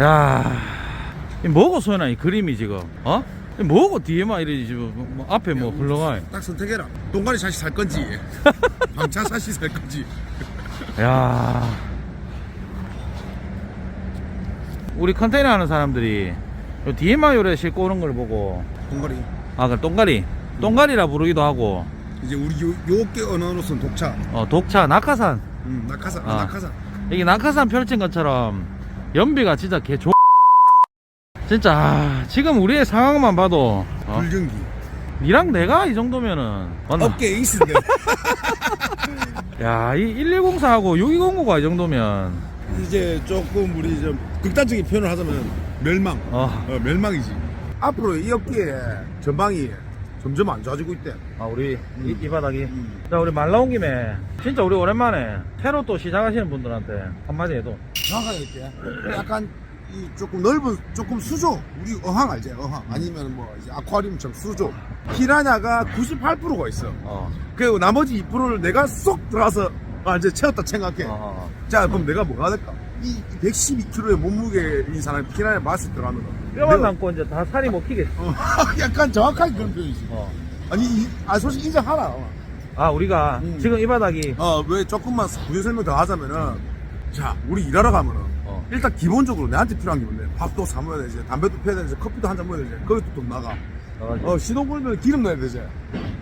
야, 이 뭐고 소연아 이 그림이 지금 어? 이 뭐고 뒤에만 이래 지금 뭐, 뭐 앞에 뭐 훌렁아. 딱 선택해라. 동가리 샷이 살 건지, 방차 샷이 살 건지. 야, 우리 컨테이너 하는 사람들이 요 뒤에만 요래 싣고 오는 걸 보고 동가리. 아, 그 똥가리, 똥가리라 부르기도 하고 이제 우리 요, 요게 언어로서는 독차. 어, 독차, 낙하산. 음, 낙하산, 아. 낙하산. 이게 낙하산 펼친 것처럼 연비가 진짜 개 좋. 진짜 아, 지금 우리의 상황만 봐도 어? 불경기. 니랑 내가 이 정도면은 맞나? 업계 에이스인데. 야, 이 1104하고 6209가 이 정도면 이제 조금 우리 좀 극단적인 표현을 하자면 멸망. 어, 어, 멸망이지. 앞으로 이 업계의 전방이 점점 안 좋아지고 있대. 아 우리 이, 이 바닥이 음. 자 우리 말 나온 김에 진짜 우리 오랜만에 새로 또 시작하시는 분들한테 한마디 해도 정확하게 있대. 약간 이 조금 넓은 조금 수조 우리 어항 알지? 어항 아니면 뭐 이제 아쿠아리움처럼 수조. 피라냐가 98%가 있어. 어, 그리고 나머지 2%를 내가 쏙 들어가서 아 이제 채웠다 생각해. 어, 어. 자 그럼 내가 뭐가 될까? 이 112kg의 몸무게인 사람이 피라냐 맛을 들어가면 뼈만 남고 이제 다 살이 못 키겠어 어, 약간 정확하게 그런 표현이지. 어. 아니 이, 아 솔직히 인정하라. 아 우리가 음. 지금 이 바닥이 어 왜 조금만 구조 설명 더 하자면은 자 우리 일하러 가면은 어. 일단 기본적으로 내한테 필요한 게 뭔데 밥도 사 먹어야 되지 담배도 피워야 되지 커피도 한 잔 먹어야 되지 거기도 돈 나가 나가지. 어 시동 걸면 기름 넣어야 되지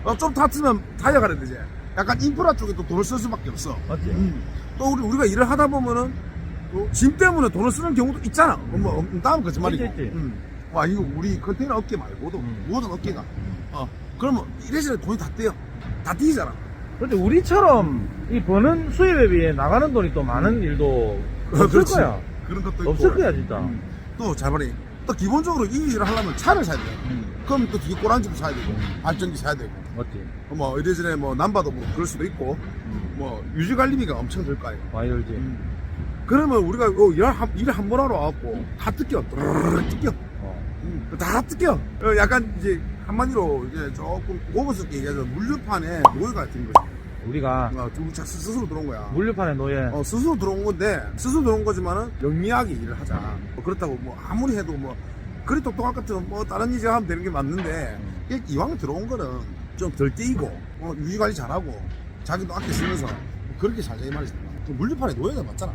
어 좀 탔으면 타이어 가야 되지 약간 인프라 쪽에 또 돈을 쓸 수밖에 없어 맞지? 음. 또 우리 우리가 일을 하다 보면은 또 짐 때문에 돈을 쓰는 경우도 있잖아 뭐 음, 다음 거짓말이고 있지, 있지. 음. 와 이거 우리 컨테이너 업계 말고도 음. 모든 업계가 어 그러면 이래저래 돈이 다 떼요 다 뛰잖아 근데 우리처럼 이 버는 수입에 비해 나가는 돈이 또 많은 일도 없을 그렇지. 거야 그런 것도 있고 없을 거야 진짜 음. 또잘 말해 또 기본적으로 이 일을 하려면 차를 사야 돼 음. 그럼 또 뒤에 꼬랑지도 사야 되고 발전기 사야 되고 맞지? 뭐 이래저래 뭐 남바도 뭐 그럴 수도 있고 음. 뭐 유지 관리비가 엄청 들거 아니야 많이 들지 그러면 우리가 어, 일을 한, 일을 한번 하러 와갖고 다 뜯겨. 드르르 뜯겨. 어. 음, 다 뜯겨. 어, 약간 이제 한마디로 이제 조금 고급스럽게 얘기하자면 물류판에 노예가 된 거지 우리가 어, 자- 스스로 들어온 거야. 물류판에 노예. 어, 스스로 들어온 건데 스스로 들어온 거지만은 영리하게 일을 하자. 뭐 그렇다고 뭐 아무리 해도 뭐 그리 똑똑할 것 같으면 뭐 다른 일 하면 되는 게 맞는데 일- 이왕 들어온 거는 좀 덜 떼이고 어, 유지 관리 잘하고 자기도 아껴 쓰면서 그렇게 살자 이 말이지. 그 물류판에 노예가 맞잖아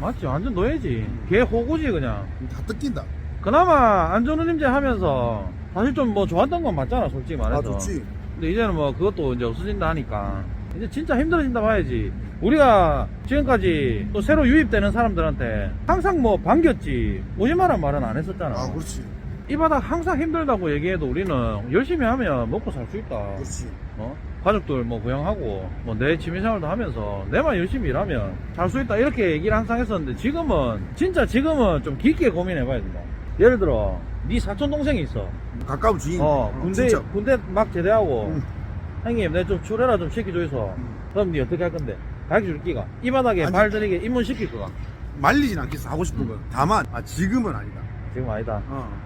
맞지? 완전 노예지. 개 호구지 그냥. 다 뜯긴다. 그나마 안전운임제 하면서 사실 좀 뭐 좋았던 건 맞잖아 솔직히 말해서. 아 좋지. 근데 이제는 뭐 그것도 이제 없어진다 하니까. 이제 진짜 힘들어진다 봐야지. 우리가 지금까지 또 새로 유입되는 사람들한테 항상 뭐 반겼지. 오지마란 말은 안 했었잖아. 아 그렇지. 이 바닥 항상 힘들다고 얘기해도 우리는 열심히 하면 먹고 살 수 있다. 그렇지. 어? 가족들 뭐 부양하고 뭐 내 취미생활도 하면서 내만 열심히 일하면 살수 있다 이렇게 얘기를 항상 했었는데 지금은 진짜 지금은 좀 깊게 고민해 봐야 된다. 예를 들어 네 사촌 동생이 있어. 가까운 지인. 어 군대 진짜. 군대 막 제대하고 음. 형님 내 좀 출해라 좀 시켜줘서 그럼 니 어떻게 할 건데? 가르쳐줄 끼가. 이 바닥에 아니. 발 들이게 입문 시킬 거가. 말리진 않겠어. 하고 싶은 건 다만 아 지금은 아니다 지금 아니다.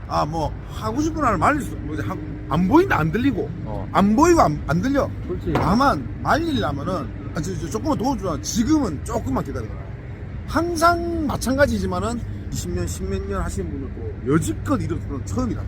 아 뭐 하고 싶은 날 말릴 수 뭐, 하- 안 보인다 안 들리고. 어. 안 보이고 안, 안 들려. 그렇지. 다만 말리려면은 아, 저, 저, 조금만 도와주라. 지금은 조금만 기다려라. 항상 마찬가지지만은 20년 10몇 년 하시는 분들도 여지껏 이런 처음이다.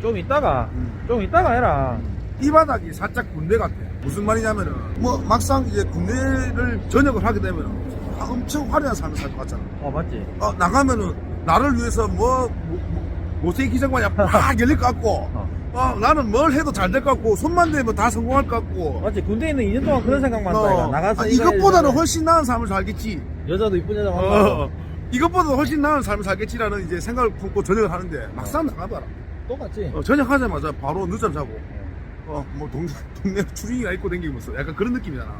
좀 이따가 좀 이따가 해라. 이 바닥이 살짝 군대 같아. 무슨 말이냐면은 뭐 막상 이제 군대를 전역을 하게 되면은 아, 엄청 화려한 삶을 살 것 같잖아. 어 맞지. 어, 나가면은 나를 위해서 뭐, 뭐, 뭐 모세기 기장관이 막 열릴 것 같고 어. 어, 나는 뭘 해도 잘 될 것 같고 손만 대면 다 성공할 것 같고. 맞지. 군대에 있는 2년 동안 그런 생각만 한다 이거. 나가서 아, 이것보다는 훨씬 나은 삶을 살겠지. 여자도 이쁜 여자 만나고. 어, 이것보다 훨씬 나은 삶을 살겠지라는 이제 생각을 품고 전역을 하는데 막상 나가봐라. 똑같지. 어, 전역하자마자 바로 늦잠 자고. 어 뭐 동네, 동네 추리가 입고 댕기면서 약간 그런 느낌이잖아.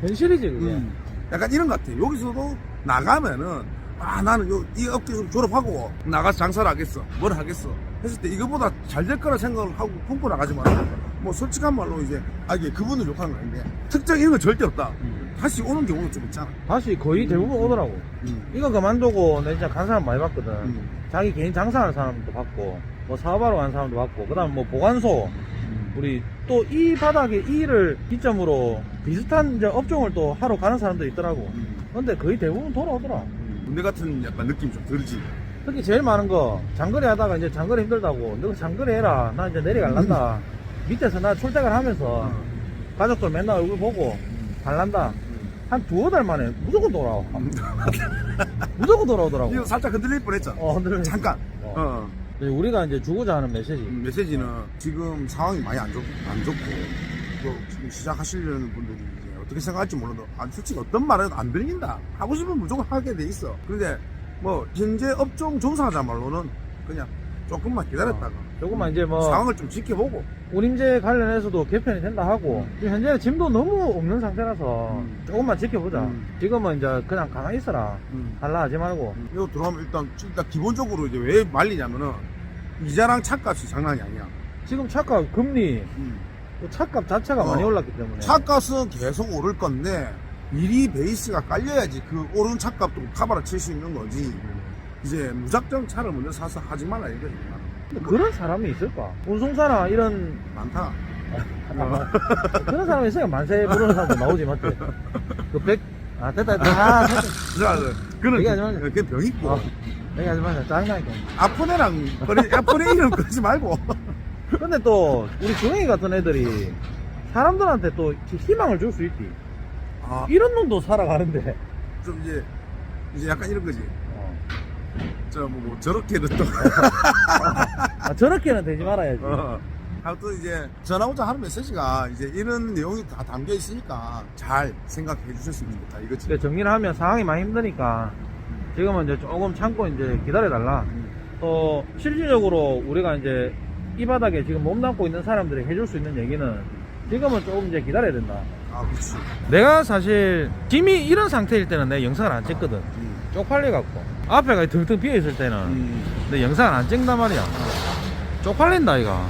현실이지 그게. 음. 약간 이런 것 같아. 여기서도 나가면은, 아, 나는 요, 이 업계 좀 졸업하고, 나가서 장사를 하겠어. 뭘 하겠어. 했을 때 이거보다 잘 될 거라 생각을 하고 품고 나가지만, 뭐 솔직한 말로 이제, 아, 이게 그분을 욕하는 건 아닌데, 특정 이런 건 절대 없다. 음. 다시 오는 경우도 좀 있잖아. 다시 거의 대부분 오더라고 음. 이거 그만두고 내 진짜 간 사람 많이 봤거든 음. 자기 개인 장사하는 사람도 봤고 뭐 사업하러 간 사람도 봤고 그 다음 뭐 보관소 우리 또 이 바닥에 이 일을 기점으로 비슷한 이제 업종을 또 하러 가는 사람도 있더라고 음. 근데 거의 대부분 돌아오더라 군대 같은 약간 느낌 좀 들지. 특히 제일 많은 거 장거리 하다가 이제 장거리 힘들다고 너 장거리 해라 나 이제 내려갈란다 밑에서 나 출퇴근 하면서 가족들 맨날 얼굴 보고 갈란다 한 두어 달 만에 무조건 돌아와 무조건 돌아오더라고 이거 살짝 흔들릴 뻔했죠. 어 흔들려 잠깐. 어. 어. 우리가 이제 주고자 하는 메시지 음, 메시지는 지금 상황이 많이 안, 좋, 안 좋고 또 지금 시작하시려는 분들이 어떻게 생각할지 몰라도 아, 솔직히 어떤 말은 안 들린다. 하고 싶으면 무조건 하게 돼 있어. 그런데 뭐 현재 업종 종사자 말로는 그냥 조금만 기다렸다가 조금만 이제 뭐 상황을 좀 지켜보고. 운임제 관련해서도 개편이 된다 하고 지금 현재 짐도 너무 없는 상태라서 음. 조금만 지켜보자. 음. 지금은 이제 그냥 가만히 있어라. 음. 할라 하지 말고. 이거 들어가면 일단 일단 기본적으로 이제 왜 말리냐면은 이자랑 차값이 장난이 아니야. 지금 차값 금리 또 차값 자체가 어. 많이 올랐기 때문에. 차값은 계속 오를 건데 미리 베이스가 깔려야지 그 오른 차값도 커버를 칠수 있는 거지. 이제 무작정 차를 먼저 사서 하지 말라 이거지. 근데 그런 사람이 있을까? 운송사나 이런 많다. 그런 사람이 있어야 만세 부르는 사람도 나오지 맞지? 그 백 아 됐다 됐다. 아 자, 그는 얘기하지 말자. 그병 있고. 어, 얘기하지 마자. 짜증나니까. 아픈 애랑 아픈 애 이름 그러지 말고 근데 또 우리 주영이 같은 애들이 사람들한테 또 희망을 줄 수 있지. 아, 이런 놈도 살아가는데. 좀 이제 이제 약간 이런 거지. 어. 저뭐 뭐 저렇게는 또. 아, 저렇게는 되지 말아야지. 어. 아무튼 이제 전화 오자 하는 메시지가 이제 이런 내용이 다 담겨 있으니까 잘 생각해 주셨으면 좋겠다. 이거지. 근데 정리를 하면 상황이 많이 힘드니까 지금은 이제 조금 참고 이제 기다려 달라. 또 실질적으로 우리가 이제 이 바닥에 지금 몸 담고 있는 사람들이 해줄 수 있는 얘기는 지금은 조금 이제 기다려야 된다. 아 그렇지 내가 사실 짐이 이런 상태일 때는 내 영상을 안 찍거든. 음. 쪽팔려갖고 앞에가 등등 비어 있을 때는 음. 내 영상을 안 찍는단 말이야. 쪽팔린다 이가.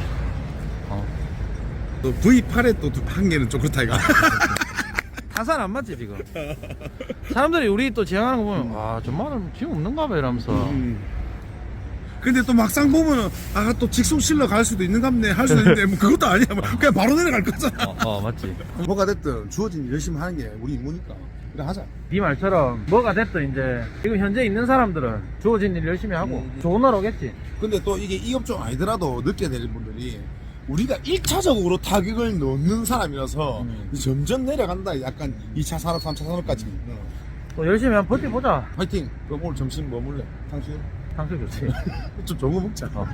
어. 또 V8에 또 한 개는 좀 그렇다 이가 타산 안 맞지 지금. 사람들이 우리 또 제안하는 거 보면 아 정말은 짐 없는가 봐 이러면서. 음. 근데 또 막상 보면은 아 또 직송 실러 갈 수도 있는 갑네 할 수도 있는데 뭐 그것도 아니야 뭐 그냥 바로 내려갈 거잖아 어, 어 맞지. 뭐가 됐든 주어진 일 열심히 하는 게 우리 임무니까 그래 하자 네 말처럼 뭐가 됐든 이제 지금 현재 있는 사람들은 주어진 일 열심히 하고 음. 좋은 날 오겠지. 근데 또 이게 이 업종 아니더라도 느껴야 될 분들이 우리가 1차적으로 타격을 넣는 사람이라서 음. 점점 내려간다 약간 2차 산업 3차 산업까지 또 열심히 한번 버텨보자. 화이팅 그럼 오늘 점심 뭐 먹을래? 탕수육? 상승 좋지. 좀 좋은 거 먹자 어.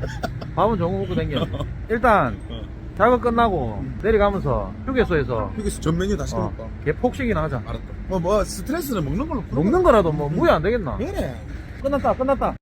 밥은 좋은 거 먹고 댕겨야지. 일단 어. 작업 끝나고 내려가면서 휴게소에서 휴게소 전 메뉴 다시 어, 먹을까? 개 폭식이나 하자. 알았다 뭐 뭐 스트레스는 먹는 걸로 먹는 거라도 뭐 무효 안 되겠나? 그래 끝났다 끝났다.